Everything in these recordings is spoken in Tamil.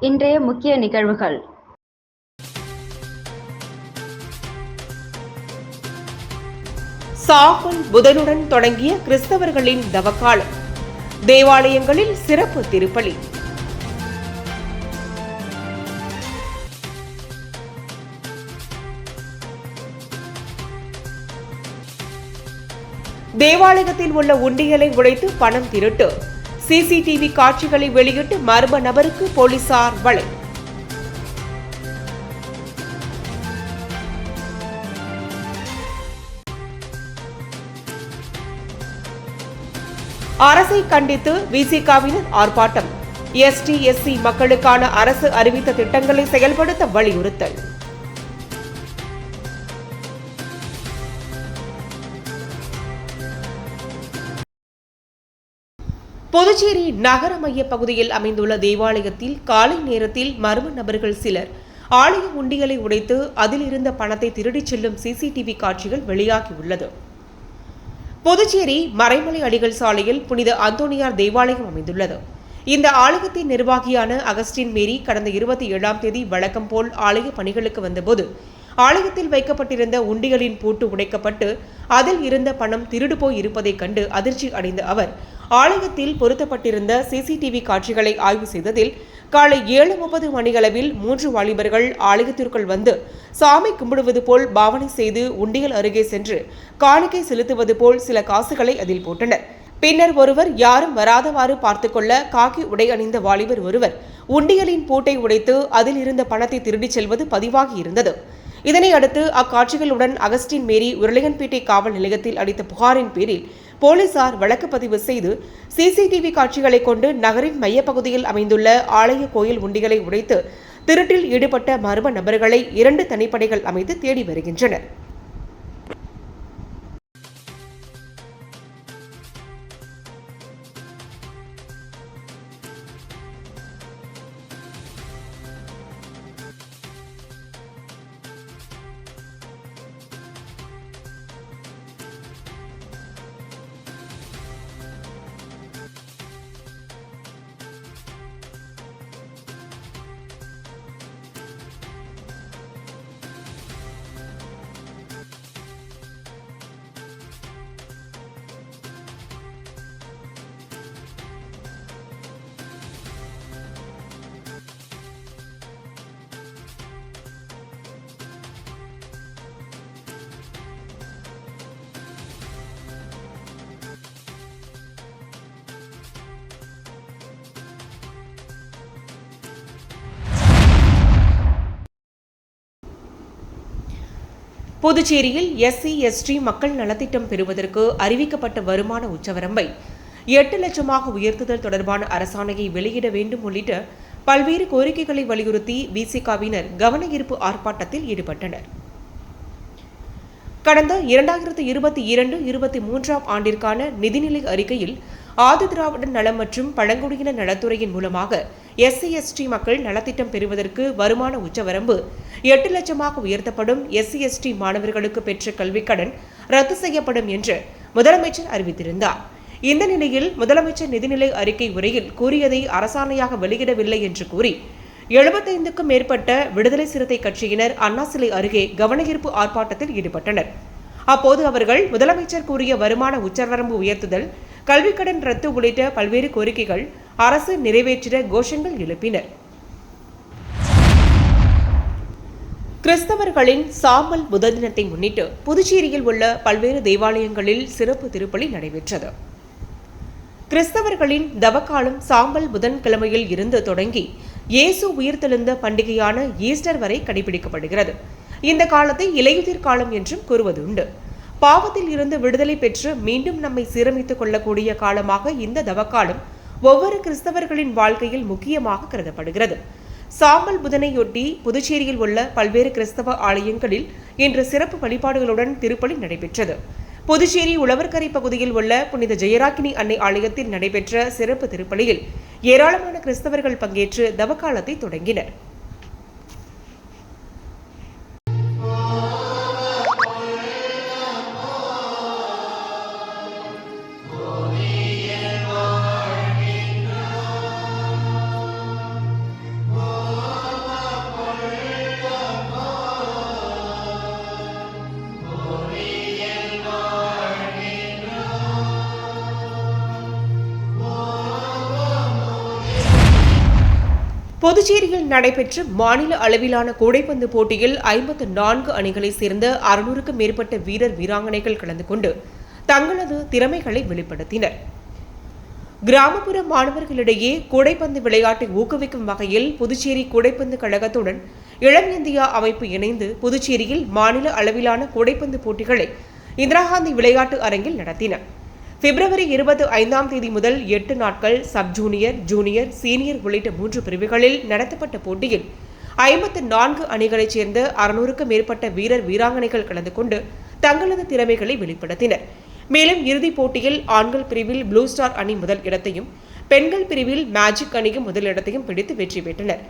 இன்றைய முக்கிய நிகழ்வுகள். சாகுல் புதனுடன் தொடங்கிய கிறிஸ்தவர்களின் தவக்காலம். தேவாலயங்களில் சிறப்பு திருப்பலி. தேவாலயத்தில் உள்ள உண்டியலை உடைத்து பணம் திருட்டு. சிசிடிவி காட்சிகளை வெளியிட்டு மர்ம நபருக்கு போலீசார் வலை. அரசை கண்டித்து விசிகாவினர் ஆர்ப்பாட்டம். எஸ்டி எஸ்சி மக்களுக்கான அரசு அறிவித்த திட்டங்களை செயல்படுத்த வலியுறுத்தல். புதுச்சேரி நகர மைய பகுதியில் அமைந்துள்ள தேவாலயத்தில் காலை நேரத்தில் மர்ம நபர்கள் சிலர். ஆலய உண்டியலை உடைத்து அதில் இருந்த பணத்தை திருடிச் செல்லும் சிசிடிவி காட்சிகள் வெளியாகியுள்ளது புதுச்சேரி மறைமலை அடிகள் சாலையில் புனித அந்தோனியார் தேவாலயம் அமைந்துள்ளது. இந்த ஆலயத்தின் நிர்வாகியான அகஸ்டின் மேரி கடந்த இருபத்தி ஏழாம் தேதி வழக்கம் போல் ஆலய பணிகளுக்கு வந்தபோது ஆலயத்தில் வைக்கப்பட்டிருந்த உண்டிகளின் பூட்டு உடைக்கப்பட்டு அதில் இருந்த பணம் திருடு போய் இருப்பதைக் கண்டு அதிர்ச்சி அடைந்த அவர் ஆலயத்தில் பொருத்தப்பட்டிருந்த சிசிடிவி காட்சிகளை ஆய்வு செய்ததில் காலை ஏழு முப்பது மணியளவில் மூன்று வாலிபர்கள் ஆலயத்திற்குள் வந்து சாமி கும்பிடுவது போல் பாவனை செய்து உண்டியல் அருகே சென்று காணிக்கை செலுத்துவது போல் சில காசுகளை அதில் போட்டனர். பின்னர் ஒருவர் யாரும் வராதவாறு பார்த்துக்கொள்ள காக்கி உடை அணிந்த வாலிபர் ஒருவர் உண்டியலின் பூட்டை உடைத்து அதில் இருந்த பணத்தை திருடிச் செல்வது பதிவாகி இருந்தது. இதனை அடுத்து அக்காட்சிகளுடன் அகஸ்டின் மேரி உருளையன்பேட்டை காவல் நிலையத்தில் அளித்த புகாரின் பேரில் போலீசார் வழக்கு பதிவு செய்து சிசிடிவி காட்சிகளை கொண்டு நகரின் மையப்பகுதியில் அமைந்துள்ள ஆலய கோயில் உண்டிகளை உடைத்து திருட்டில் ஈடுபட்ட மர்ம நபர்களை இரண்டு தனிப்படைகள் அமைத்து தேடி வருகின்றனர். புதுச்சேரியில் எஸ்சி எஸ்டி மக்கள் நலத்திட்டம் பெறுவதற்கு அறிவிக்கப்பட்ட வருமான உச்சவரம்பை எட்டு லட்சமாக உயர்த்துதல் தொடர்பான அரசாணையை வெளியிட வேண்டும் உள்ளிட்ட பல்வேறு கோரிக்கைகளை வலியுறுத்தி விசிகாவினர் கவன ஈர்ப்பு ஆர்ப்பாட்டத்தில் ஈடுபட்டனர். கடந்த இரண்டாயிரத்து இருபத்தி இரண்டு இருபத்தி மூன்றாம் ஆண்டிற்கான நிதிநிலை அறிக்கையில் ஆதி திராவிடர் நலம் மற்றும் பழங்குடியின நலத்துறையின் மூலமாக எஸ்சி எஸ்டி மக்கள் நலத்திட்டம் பெறுவதற்கு வருமான உச்சவரம்பு. எட்டு லட்சமாக உயர்த்தப்படும் எஸ்சி எஸ்டி மாணவர்களுக்கு பெற்ற கல்விக்கடன் ரத்து செய்யப்படும் என்று முதலமைச்சர் அறிவித்திருந்தார். இந்த நிலையில் முதலமைச்சர் நிதிநிலை அறிக்கை உரையில் கூறியதை அரசாணையாக வெளியிடவில்லை என்று கூறி எழுபத்தைந்துக்கும் மேற்பட்ட விடுதலை சிறுத்தை கட்சியினர் அண்ணா சிலை அருகே கவனஈர்ப்பு ஆர்ப்பாட்டத்தில் ஈடுபட்டனர். அப்போது அவர்கள் முதலமைச்சர் கூறிய வருமான உச்சவரம்பு உயர்த்துதல் கல்விக்கடன் ரத்து உள்ளிட்ட பல்வேறு கோரிக்கைகள் அரசு நிறைவேற்றிட கோஷங்கள் எழுப்பினர். கிறிஸ்தவர்களின் சாம்பல் புத தினத்தை முன்னிட்டு புதுச்சேரியில் உள்ள பல்வேறு தேவாலயங்களில் சிறப்பு திருப்பலி நடைபெற்றது. கிறிஸ்தவர்களின் தவக்காலம் சாம்பல் புதன்கிழமையில் இருந்து தொடங்கி இயேசு உயிர்த்தெழுந்த பண்டிகையான ஈஸ்டர் வரை கடைபிடிக்கப்படுகிறது. இந்த காலத்தை இலையுதிர் காலம் என்றும் கூறுவதுண்டு. பாவத்தில் இருந்து விடுதலை பெற்று மீண்டும் நம்மை சீரமைத்துக் கொள்ளக்கூடிய காலமாக இந்த தவக்காலம் ஒவ்வொரு கிறிஸ்தவர்களின் வாழ்க்கையில் முக்கியமாக கருதப்படுகிறது. சாம்பல் புதனையொட்டி புதுச்சேரியில் உள்ள பல்வேறு கிறிஸ்தவ ஆலயங்களில் இன்று சிறப்பு வழிபாடுகளுடன் திருப்பலி நடைபெற்றது. புதுச்சேரி உழவர்கரை பகுதியில் உள்ள புனித ஜெயராக்கினி அன்னை ஆலயத்தில் நடைபெற்ற சிறப்பு திருப்பலியில் ஏராளமான கிறிஸ்தவர்கள் பங்கேற்று தவக்காலத்தை தொடங்கினர். புதுச்சேரியில் நடைபெற்ற மாநில அளவிலான கூடைப்பந்து போட்டியில் ஐம்பத்து நான்கு அணிகளைச் சேர்ந்த அறுநூறுக்கும் மேற்பட்ட வீரர் வீராங்கனைகள் கலந்து கொண்டு தங்களது திறமைகளை வெளிப்படுத்தினர். கிராமப்புற மாணவர்களிடையே கூடைப்பந்து விளையாட்டை ஊக்குவிக்கும் வகையில் புதுச்சேரி கூடைப்பந்து கழகத்துடன் இளம் இந்தியா அமைப்பு இணைந்து புதுச்சேரியில் மாநில அளவிலான கூடைப்பந்து போட்டிகளை இந்திரா காந்தி விளையாட்டு அரங்கில் நடத்தின பிப்ரவரி இருபத்தி ஐந்தாம் தேதி முதல் எட்டு நாட்கள் சப் ஜூனியர் ஜூனியர் சீனியர் உள்ளிட்ட மூன்று பிரிவுகளில் நடத்தப்பட்ட போட்டியில் ஐம்பத்து நான்கு அணிகளைச் சேர்ந்த அறுநூறுக்கும் மேற்பட்ட வீரர் வீராங்கனைகள் கலந்து கொண்டு தங்களது திறமைகளை வெளிப்படுத்தினர். மேலும் இறுதிப் போட்டியில் ஆண்கள் பிரிவில் ப்ளூ ஸ்டார் அணி முதல் இடத்தையும் பெண்கள் பிரிவில் மேஜிக் அணியும் முதலிடத்தையும் பிடித்து வெற்றி பெற்றனர்.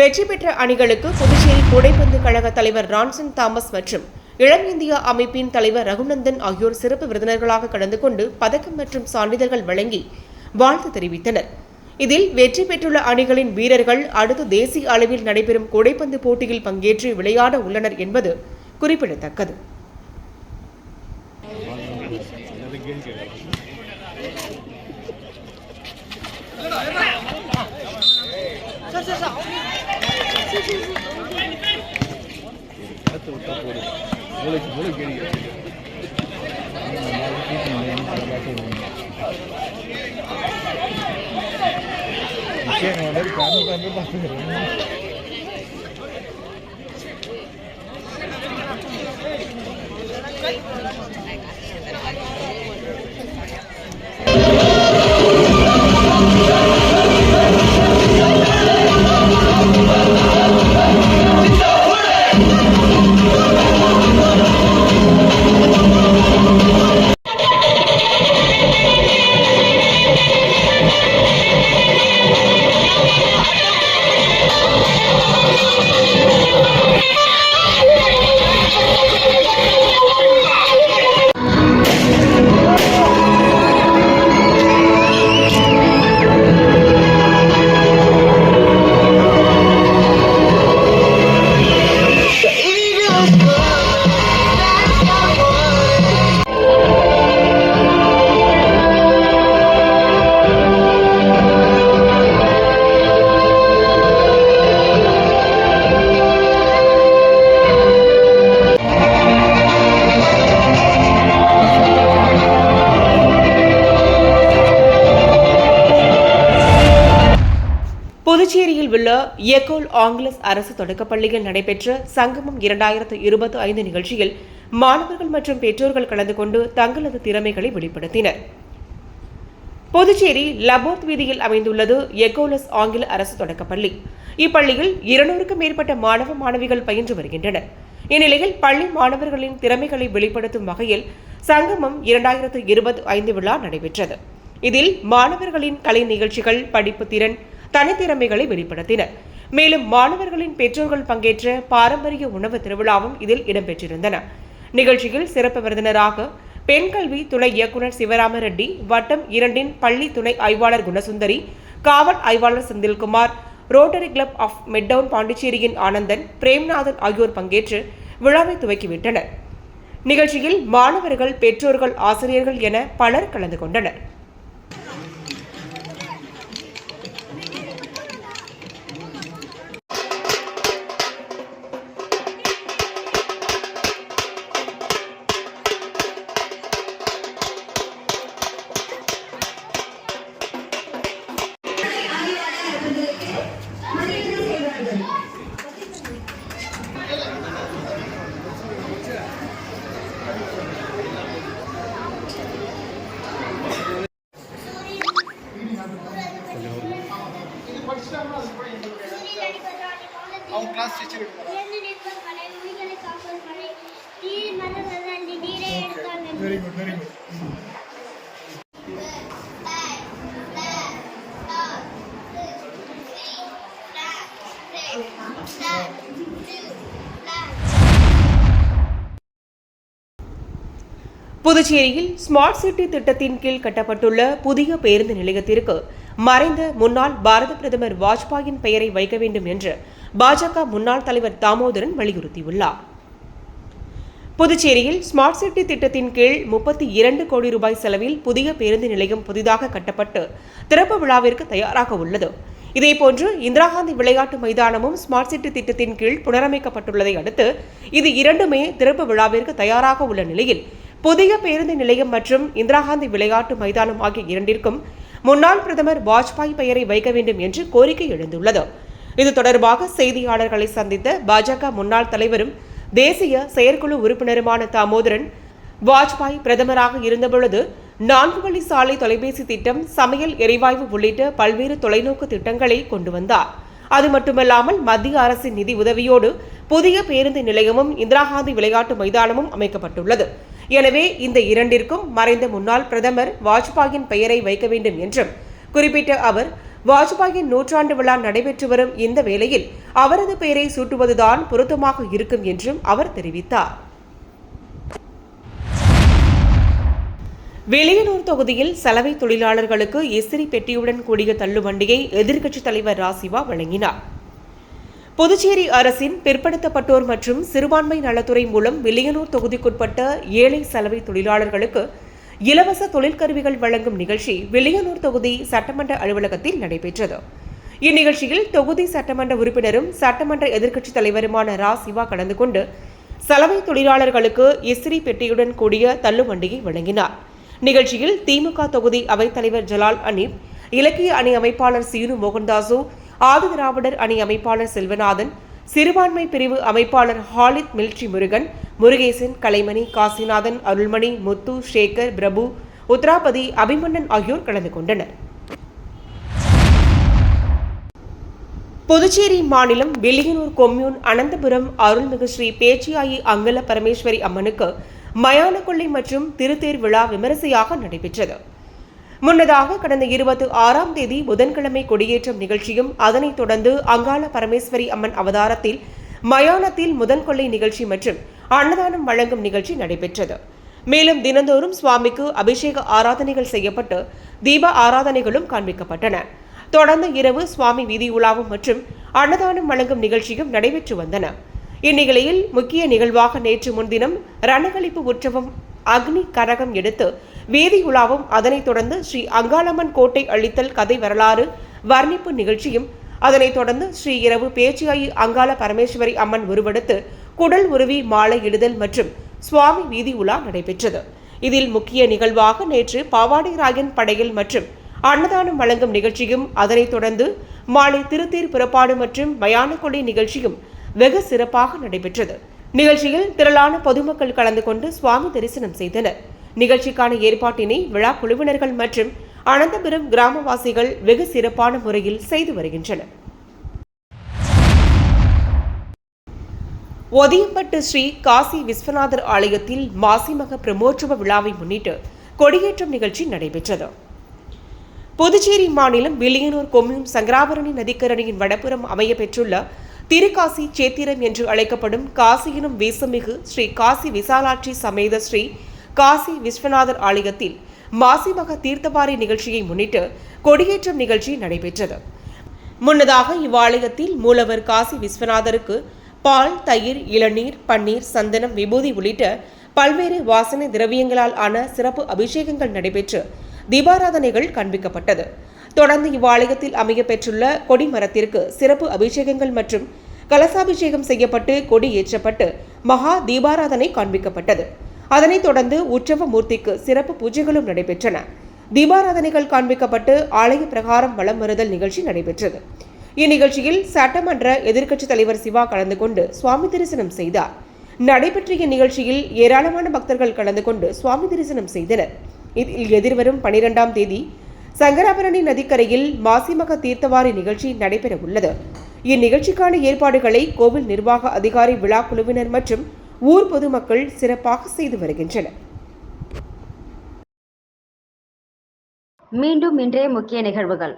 வெற்றி பெற்ற அணிகளுக்கு புதுச்சேரி கூடைப்பந்து கழக தலைவர் ரான்சன் தாமஸ் மற்றும் இளம் இந்தியா அமைப்பின் தலைவர் ரகுநந்தன் ஆகியோர் சிறப்பு விருந்தினர்களாக கலந்து கொண்டு பதக்கம் மற்றும் சான்றிதழ்கள் வழங்கி வாழ்த்து தெரிவித்தனர். இதில் வெற்றி பெற்றுள்ள அணிகளின் வீரர்கள் அடுத்த தேசிய அளவில் நடைபெறும் கூடைப்பந்து போட்டியில் பங்கேற்று விளையாட உள்ளனர் என்பது குறிப்பிடத்தக்கது. இடத்த Really, really good here. புதுச்சேரியில் உள்ள எகோல் ஆங்கிலஸ் அரசு தொடக்கப்பள்ளியில் நடைபெற்ற சங்கமம் இரண்டாயிரத்து இருபத்தி ஐந்து நிகழ்ச்சியில் மாணவர்கள் மற்றும் பெற்றோர்கள் கலந்து கொண்டு தங்களது திறமைகளை வெளிப்படுத்தினர். புதுச்சேரி லபோத் வீதியில் அமைந்துள்ளது எகோலஸ் ஆங்கில அரசு தொடக்கப்பள்ளி இப்பள்ளியில் இருநூறுக்கும் மேற்பட்ட மாணவ மாணவிகள் பயின்று வருகின்றனர். இந்நிலையில் பள்ளி மாணவர்களின் திறமைகளை வெளிப்படுத்தும் வகையில் சங்கமம் இரண்டாயிரத்து இருபத்தி ஐந்து விழா நடைபெற்றது. இதில் மாணவர்களின் கலை நிகழ்ச்சிகள் படிப்பு திறன் தனித்திறமைகளை வெளிப்படுத்தினர். மேலும் மாணவர்களின் பெற்றோர்கள் பங்கேற்ற பாரம்பரிய உணவு திருவிழாவும் இதில் இடம்பெற்றிருந்தன. நிகழ்ச்சியில் சிறப்பு விருந்தினராக பெண் கல்வி துணை இயக்குநர் சிவராம ரெட்டி வட்டம் இரண்டின் பள்ளி துணை ஆய்வாளர் குணசுந்தரி காவல் ஆய்வாளர் Senthilkumar rotary club of midtown பாண்டிச்சேரியின் Anandan Premnathan ஆகியோர் பங்கேற்று விழாவை துவக்கிவிட்டனர். நிகழ்ச்சியில் மாணவர்கள் பெற்றோர்கள் ஆசிரியர்கள் என பலர் கலந்து கொண்டனர். புதுச்சேரியில் ஸ்மார்ட் சிட்டி திட்டத்தின் கீழ் கட்டப்பட்டுள்ள புதிய பேருந்து நிலையத்திற்கு மறைந்த முன்னாள் பாரத பிரதமர் வாஜ்பாயின் பெயரை வைக்க வேண்டும் என்று பாஜக முன்னாள் தலைவர் தாமோதரன் வலியுறுத்தியுள்ளார். புதுச்சேரியில் ஸ்மார்ட் சிட்டி திட்டத்தின் கீழ் முப்பத்தி இரண்டு கோடி ரூபாய் செலவில் புதிய பேருந்து நிலையம் புதிதாக கட்டப்பட்டு திறப்பு விழாவிற்கு தயாராக உள்ளது. இதேபோன்று இந்திரா காந்தி விளையாட்டு மைதானமும் ஸ்மார்ட் சிட்டி திட்டத்தின் கீழ் புனரமைக்கப்பட்டுள்ளதை அடுத்து இது இரண்டுமே திறப்பு விழாவிற்கு தயாராக உள்ள நிலையில் புதிய பேருந்து நிலையம் மற்றும் இந்திரா காந்தி விளையாட்டு மைதானம் ஆகிய இரண்டிற்கும் முன்னாள் பிரதமர் வாஜ்பாய் பெயரை வைக்க வேண்டும் என்று கோரிக்கை எழுந்துள்ளது. இது தொடர்பாக செய்தியாளர்களை சந்தித்த பாஜக முன்னாள் தலைவரும் தேசிய செயற்குழு உறுப்பினருமான தாமோதரன் வாஜ்பாய் பிரதமராக இருந்தபொழுது நான்கு வழி சாலை தொலைபேசி திட்டம் சமையல் எரிவாயு உள்ளிட்ட பல்வேறு தொலைநோக்கு திட்டங்களை கொண்டு வந்தார். அது மட்டுமல்லாமல் மத்திய அரசின் நிதி உதவியோடு புதிய பேருந்து நிலையமும் இந்திரா காந்தி விளையாட்டு மைதானமும் அமைக்கப்பட்டுள்ளது. எனவே இந்த இரண்டிற்கும் மறைந்த முன்னாள் பிரதமர் வாஜ்பாயின் பெயரை வைக்க வேண்டும் என்றும் குறிப்பிட்ட அவர் வாஜ்பாயின் நூற்றாண்டு விழா நடைபெற்று வரும் இந்த வேளையில் அவரது பெயரை சூட்டுவதுதான் பொருத்தமாக இருக்கும் என்றும் அவர் தெரிவித்தார். வெளியனூர் தொகுதியில் சலவை தொழிலாளர்களுக்கு எசிரி பெட்டியுடன் கூடிய தள்ளுவண்டியை எதிர்க்கட்சித் தலைவர் ராசிவா வழங்கினார். புதுச்சேரி அரசின் பிற்படுத்தப்பட்டோர் மற்றும் சிறுபான்மை நலத்துறை மூலம் வில்லியனூர் தொகுதிக்குட்பட்ட ஏழை சலவை தொழிலாளர்களுக்கு இலவச தொழிற்கருவிகள் வழங்கும் நிகழ்ச்சி வில்லியனூர் தொகுதி சட்டமன்ற அலுவலகத்தில் நடைபெற்றது. இந்நிகழ்ச்சியில் தொகுதி சட்டமன்ற உறுப்பினரும் சட்டமன்ற எதிர்க்கட்சித் தலைவருமான ரா. சிவா கலந்து கொண்டு சலவை தொழிலாளர்களுக்கு இஸ்ரி பெட்டியுடன் கூடிய தள்ளுவண்டியை வழங்கினார். நிகழ்ச்சியில் திமுக தொகுதி அவைத்தலைவர் ஜலால் அனீப் இலக்கிய அணி அமைப்பாளர் சீனு மோகன்தாசு ஆதி திராவிடர் அணி அமைப்பாளர் செல்வநாதன் சிறுபான்மை பிரிவு அமைப்பாளர் ஹாலித் மில்ட்ரி முருகன் முருகேசன் கலைமணி காசிநாதன் அருள்மணி முத்து சேகர் பிரபு உத்ராபதி அபிமன்னன் ஆகியோர் கலந்து கொண்டனர். புதுச்சேரி மாநிலம் வெள்ளியனூர் கொம்யூன் அனந்தபுரம் அருள்மிகு ஸ்ரீ பேச்சியாயி அங்கல பரமேஸ்வரி அம்மனுக்கு மயான கொள்ளை மற்றும் திருத்தேர் விழா விமரிசையாக நடைபெற்றது. முன்னதாக கடந்த இருபத்தி ஆறாம் தேதி புதன்கிழமை கொடியேற்றம் நிகழ்ச்சியும் அதனைத் தொடர்ந்து அங்காள பரமேஸ்வரி அம்மன் அவதாரத்தில் மயானத்தில் முதன்கொள்ளை நிகழ்ச்சி மற்றும் அன்னதானம் வழங்கும் நிகழ்ச்சி நடைபெற்றது. மேலும் தினந்தோறும் சுவாமிக்கு அபிஷேக ஆராதனைகள் செய்யப்பட்டு தீப ஆராதனைகளும் காண்பிக்கப்பட்டன. தொடர்ந்து இரவு சுவாமி வீதி உலாவும் மற்றும் அன்னதானம் வழங்கும் நிகழ்ச்சியும் நடைபெற்று வந்தன. இந்நிலையில் முக்கிய நிகழ்வாக நேற்று முன்தினம் ரணகளிப்பு உற்சவம் அக்னி கரகம் எடுத்து வீதி உலாவும். அதனைத் தொடர்ந்து ஸ்ரீ அங்காளம்மன் கோட்டை அழித்தல் கதை வரலாறு வர்ணிப்பு நிகழ்ச்சியும் அதனைத் தொடர்ந்து ஸ்ரீ இரவு பேச்சியாயி அங்காள பரமேஸ்வரி அம்மன் உருவெடுத்து குடல் உருவி மாலை இடுதல் மற்றும் சுவாமி வீதி உலா நடைபெற்றது. இதில் முக்கிய நிகழ்வாக நேற்று பாவாடிராயன் படையல் மற்றும் அன்னதானம் வழங்கும் நிகழ்ச்சியும் அதனைத் தொடர்ந்து மாலை திருத்தேர் புறப்பாடு மற்றும் மயான நிகழ்ச்சியும் வெகு சிறப்பாக நடைபெற்றது. நிகழ்ச்சியில் திரளான பொதுமக்கள் கலந்து கொண்டு சுவாமி தரிசனம் செய்தனர். நிகழ்ச்சிக்கான ஏற்பாட்டினை விழா குழுவினர்கள் மற்றும் அனந்தபுரம் கிராமவாசிகள் வெகு சிறப்பான முறையில் செய்து வருகின்றனர். ஒதியப்பட்டு ஸ்ரீ காசி விஸ்வநாதர் ஆலயத்தில் மாசிமக பிரமோற்சவ விழாவை முன்னிட்டு கொடியேற்றம் நிகழ்ச்சி நடைபெற்றது. புதுச்சேரி மாநிலம் வில்லியனூர் கொம்யூன் சங்கராபரணி நதிக்கரணியின் வடபுறம் அமைய பெற்றுள்ள திருக்காசி சேத்திரம் என்று அழைக்கப்படும் காசியினும் வீசமிகு ஸ்ரீ காசி விசாலாட்சி சமேத ஸ்ரீ காசி விஸ்வநாதர் ஆலயத்தில் மாசிமக தீர்த்தபாரி நிகழ்ச்சியை முன்னிட்டு கொடியேற்றம் நிகழ்ச்சி நடைபெற்றது. முன்னதாக இவ்வாலயத்தில் மூலவர் காசி விஸ்வநாதருக்கு பால் தயிர் இளநீர் பன்னீர் சந்தனம் விபூதி உள்ளிட்ட பல்வேறு வாசனை திரவியங்களால் ஆன சிறப்பு அபிஷேகங்கள் நடைபெற்று தீபாராதனைகள் காண்பிக்கப்பட்டது. தொடர்ந்து இவ்வாலயத்தில் அமையப்பெற்றுள்ள கொடிமரத்திற்கு கொடி மரத்திற்கு சிறப்பு அபிஷேகங்கள் மற்றும் கலசாபிஷேகம் செய்யப்பட்டு கொடி ஏற்றப்பட்டு மகா தீபாராதனை காண்பிக்கப்பட்டது. அதனைத் தொடர்ந்து உற்சவ மூர்த்திக்கு சிறப்பு பூஜைகளும் நடைபெற்றன. தீபாராதனைகள் காண்பிக்கப்பட்டு ஆலய பிரகாரம் வலம் வருதல் நிகழ்ச்சி நடைபெற்றது. இந்நிகழ்ச்சியில் சட்டமன்ற எதிர்க்கட்சித் தலைவர் சிவா கலந்து கொண்டு சுவாமி தரிசனம் செய்தார். நடைபெற்ற இந்நிகழ்ச்சியில் ஏராளமான பக்தர்கள் கலந்து கொண்டு சுவாமி தரிசனம் செய்தனர். இதில் எதிர்வரும் பனிரெண்டாம் தேதி சங்கராபரணி நதிக்கரையில் மாசிமக தீர்த்தவாரி நிகழ்ச்சி நடைபெற உள்ளது இந்நிகழ்ச்சிக்கான ஏற்பாடுகளை கோவில் நிர்வாக அதிகாரி விழா குழுவினர் மற்றும் ஊர் பொதுமக்கள் சிறப்பாக செய்து வருகின்றனர். மீண்டும் இன்றைய முக்கிய நிகழ்வுகள்.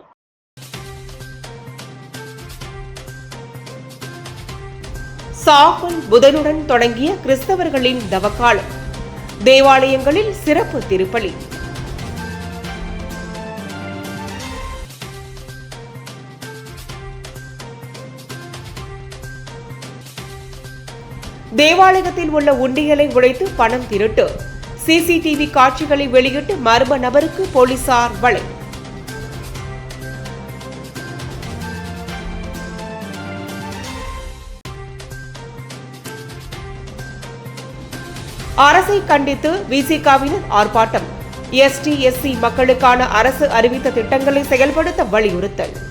சாகுல் புதனுடன் தொடங்கிய கிறிஸ்தவர்களின் தவக்காலம். தேவாலயங்களில் சிறப்பு திருப்பலி. தேவாலயத்தில் உள்ள உண்டிகளை உடைத்து பணம் திருட்டு. சிசிடிவி காட்சிகளை வெளியிட்டு மர்ம நபருக்கு போலீசார் வலை. அரசை கண்டித்து விசிகாவினர் ஆர்ப்பாட்டம். எஸ்டி எஸ்சி மக்களுக்கான அரசு அறிவித்த திட்டங்களை செயல்படுத்த வலியுறுத்தல்.